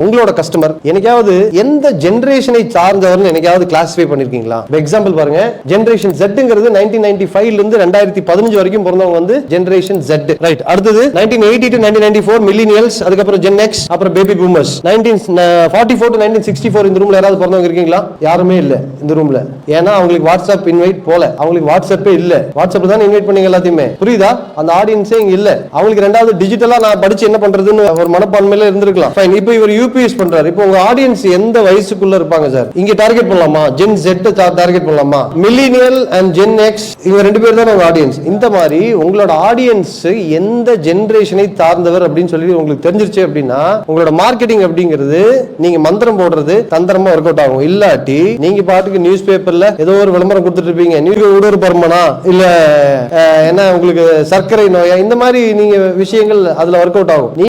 O உங்களோட customer எனக்காவது எந்த ஜென்ரேஷனை சார்ந்தவர்னு எனக்காவது கிளாஸிஃபை பண்ணிருக்கீங்களா? எக்ஸாம்பிள் பாருங்க ஜென்ரேஷன் ஜெட்ங்கிறது நைன்டீன் நைன்டி ஃபைவ்ல இருந்து ரெண்டாயிரத்தி பதினஞ்சு வரைக்கும் பிறந்தவங்க வந்து ஜென்ரேஷன் Z. ரைட் அடுத்தது nineteen eighty to nineteen ninety four millennials அதுக்கப்புறம் ஜென் எக்ஸ் அப்புறம் baby boomers nineteen forty four to nineteen sixty four இந்த ரூம்ல யாராவது பிறந்தவங்க இருக்கீங்களா? யாருமே இல்ல இந்த ரூம்ல ஏன்னா அவங்களுக்கு வாட்ஸ்அப் இன்வைட் போல. அவங்களுக்கு வாட்ஸ்அப்பே இல்ல. வாட்ஸ்அப் தான் இன்வைட் பண்ணீங்க எல்லாத்தையுமே. புரியுதா? அந்த ஆடியன்ஸே இங்க இல்ல. அவங்களுக்கு ரெண்டாவது டிஜிட்டலா நான் படிச்சு என்ன பண்றதுன்னு ஒரு மனப்பான்மையில இருந்திருக்கலாம். ஃபைன் இப்போ இவர் யூபி இன்ட்ரடியூஸ் பண்றாரு. இப்போ உங்க ஆடியன்ஸ் எந்த வயசுக்குள்ள இருப்பாங்க சார் இங்க டார்கெட் பண்ணலாமா? ஜென் செட் டார்கெட் பண்ணலாமா? மில்லினியல் அண்ட் ஜென் எக்ஸ் இவங்க ரெண்டு பேர் தான் உங்க ஆடியன்ஸ் இந்த மாதிரி உங்களோட ஆடியன்ஸ் எந்த ஜென்ரேஷனை சார்ந்தவர் அப்படின்னு சொல்லி உங்களுக்கு தெரிஞ்சிருச்சு அப்படின்னா உங்களோட மார்க்கெட்டிங் அப்படிங்கிறது நீங்க மந்திரம் போடுறது தந்திரமா ஒர்க் அவுட் ஆகும். இல்லாட்டி நீங்க பாட்டுக்கு நியூஸ் பேப்பர்ல ஏதோ ஒரு விளம்பரம் கொடுத்துட்டு இருப்பீங்க. நீங்க உடல் பருமனா? இல்ல என்ன உங்களுக்கு சர்க்கரை நோயா? இந்த மாதிரி நீங்க விஷயங்கள் அதுல ஒர்க் அவுட் ஆகும். நீ